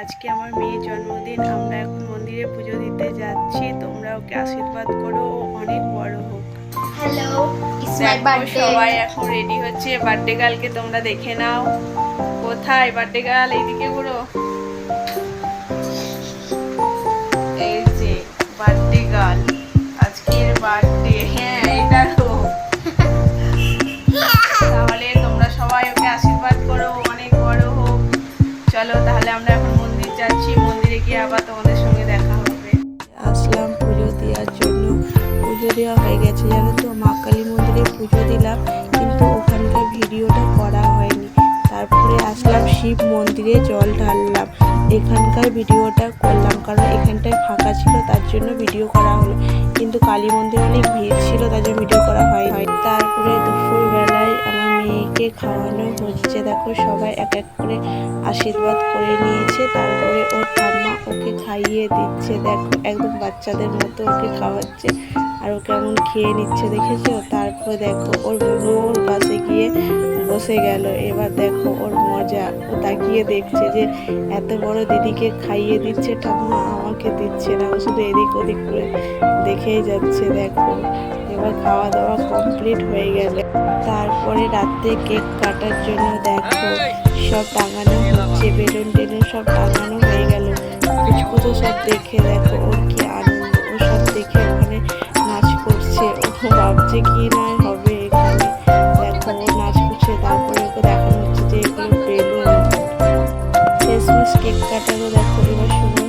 আজকে আমার মেয়ের জন্মদিন আমরা এখন মন্দিরে পুজো দিতে যাচ্ছি তোমরা ওকে আশীর্বাদ করো ও অনেক বড় হোক। হ্যালো সবাই এখন রেডি হচ্ছে বার্থডে গার্লকে তোমরা দেখে নাও। কোথায় বার্থডে গার্ল এইদিকে ঘুরো। চলো, তাহলে আমরা এখন মন্দির যাচ্ছি। মন্দিরে গিয়ে আবার তোমাদের সঙ্গে দেখা হবে। আসলাম পুজো দেওয়ার জন্য। পুজো দেওয়া হয়ে গেছে, জানো তো? মা কালী মন্দিরে পুজো দিলাম, কিন্তু ওখানকার ভিডিওটা করা হয়নি। তারপরে আসলাম শিব মন্দিরে, জল ঢাললাম। এখানকার ভিডিওটা করলাম, কারণ এখানটায় ফাঁকা ছিল, তার জন্য ভিডিও করা হলো। কিন্তু কালী মন্দিরে অনেক ভিড় ছিল, তার জন্য ভিডিও করা হয় তারপরে দুপুরবেলায় মেয়েকে খাওয়ানো হচ্ছে দেখো সবাই এক এক করে আশীর্বাদ করে নিয়েছে। তারপরে ওর ঠাম্মা ওকে খাইয়ে দিচ্ছে। দেখো, একদম বাচ্চাদের মতো ওকে খাওয়াচ্ছে আর ও কেমন খেয়ে নিচ্ছে দেখেছ? তারপর দেখো ওর বোনও ওর পাশে গিয়ে বসে গেল। এবার দেখো ওর মজা। ও তাকিয়ে দেখছে যে এত বড় দিদিকে খাইয়ে দিচ্ছে ঠাম্মা, আমাকে দিচ্ছে না। ও শুধু এদিক ওদিক করে দেখেই যাচ্ছে, দেখো। এবার খাওয়া দাওয়া কমপ্লিট হয়ে গেলে তারপরে রাত্রে কেক কাটার জন্য দেখো সব টাঙানো হচ্ছে, বেলুন টেলুন সব টাঙানো হয়ে গেল। তো সব দেখে দেখো ওর কি আনন্দ, ও সব দেখে ওখানে নাচ করছে। ও ভাবছে কি নয় হবে এখানে। দেখো ও নাচ করছে, তারপরে ওকে দেখানো হচ্ছে যে এগুলো বেলুন। শেষমেশ কেক কাটারও দেখো এবার শুরু